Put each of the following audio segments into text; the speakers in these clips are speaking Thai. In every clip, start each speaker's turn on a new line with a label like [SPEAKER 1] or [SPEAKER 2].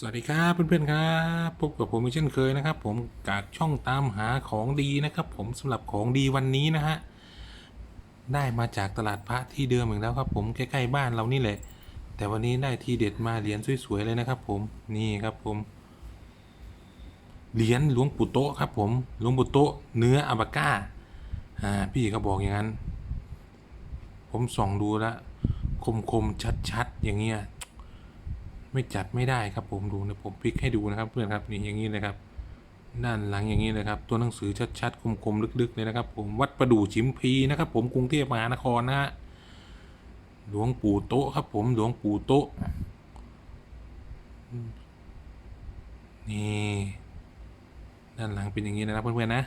[SPEAKER 1] สวัสดีครับเพื่อนๆครับพบกับผมอีกเช่นเคยนะครับ ผมจากช่องตามหาของดีนะครับ ผมสำหรับของดีวันนี้นะฮะได้มาจากตลาดพระที่เดิมอีกแล้วครับ ผมใกล้ๆบ้านเรานี่แหละ แต่วันนี้ได้ที่เด็ดมาเหรียญสวยๆเลยนะครับ ผมนี่ครับผมเหรียญหลวงปู่โตะครับ ผมหลวงปู่โตะเนื้ออาบาก้าอ่าพี่เขาบอกอย่างนั้น ผมส่องดูแล้วคมๆชัดๆอย่างเงี้ย ไม่จัดไม่ได้ครับผมดูนะผมพลิกให้ดูนะครับเพื่อนครับนี่อย่างนี้เลยครับ ด้านหลังอย่างนี้เลยครับตัวหนังสือชัดๆคมๆลึกๆเลยนะครับ ผมวัดประดู่ชิมพีนะครับ ผมกรุงเทพมหานครนะฮะหลวงปู่โตะครับ ผมหลวงปู่โตะนี่ด้านหลังเป็นอย่างนี้นะครับเพื่อนๆนะ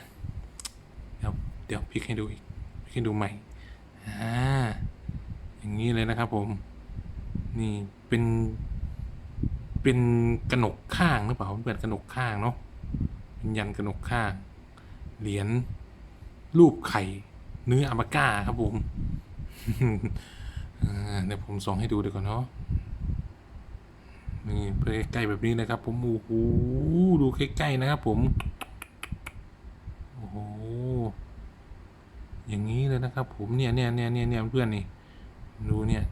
[SPEAKER 1] เดี๋ยวเดี๋ยวพลิกให้ดูอีกพลิกให้ดูใหม่อ่าอย่างนี้เลยนะครับผม นี่เป็น เป็นกระหนกข้างหรือเปล่าเปิดกระหนกข้างเนาะเป็นยันกระหนกข้าง เหรียญรูปไข่ เนื้ออามาก้าครับผมเดี๋ยวผมส่องให้ดูดีกว่อนเนาะนี่ใกล้แบบนี้นะครับ ผมโอ้โหดูใกล้ๆนะครับ ผมโอ้โหอย่างนี้เลยนะครับ ผมเนี่ยเนี่ยเนี่ยเนี่ยเนี่ยเพื่อนนี่ดูเนี่ย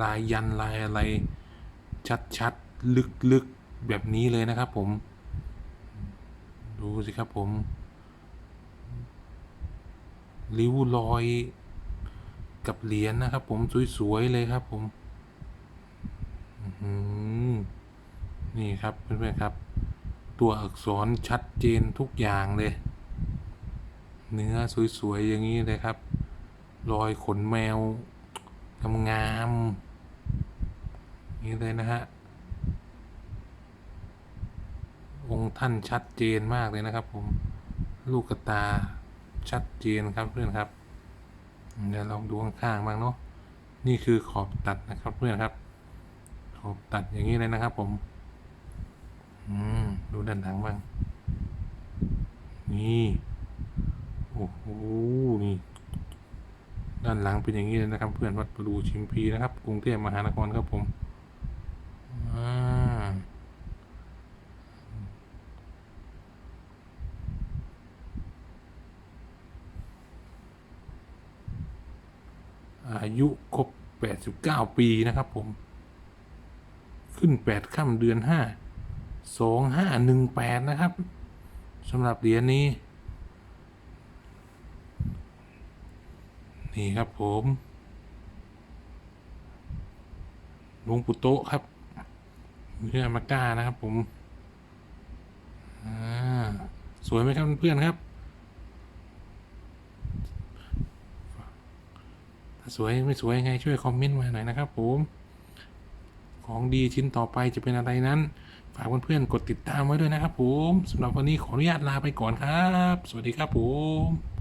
[SPEAKER 1] ลายยันลายอะไร ชัดๆ ลึกๆแบบนี้เลยนะครับผม ดูสิครับผม ริ้วรอยกับเหรียญนะครับ ผมสวยๆเลยครับผมนี่ครับเพื่อนๆครับ ตัวอักษรชัดเจนทุกอย่างเลย เนื้อสวยๆอย่างนี้เลยครับ รอยขนแมวงามๆนี่เลยนะฮะ องค์ ท่านชัดเจนมากเลยนะครับ ผมลูกกระตาชัดเจนครับเพื่อนครับเดี๋ยวลองดูข้างๆบ้างเนาะนี่คือขอบตัดนะครับเพื่อนครับ ขอบตัดอย่างนี้เลยนะครับ ผมอืมดูด้านหลังบ้างนี่โอ้โหนี่ด้านหลังเป็นอย่างนี้เลยนะครับ เพื่อนวัดประดูชิมพีนะครับกรุงเทพมหานครครับผมอ่า อายุครบ 89 ปีนะครับผม ขึ้น 8ค่ำเดือน 5 2518 นะครับสำหรับเหรียญนี้ นี่ครับผมหลวงปู่โตะครับเนื้อมาก้านะครับผมอ่าสวยไหมครับเพื่อนครับ ถ้า สวยไม่สวยยังไงช่วยคอมเมนต์มาหน่อยนะครับผมของดีชิ้นต่อไปจะเป็นอะไรนั้น ฝากเพื่อนๆกดติดตามไว้ด้วยนะครับผมสำหรับวันนี้ขออนุญาตลาไปก่อนครับ สวัสดีครับผม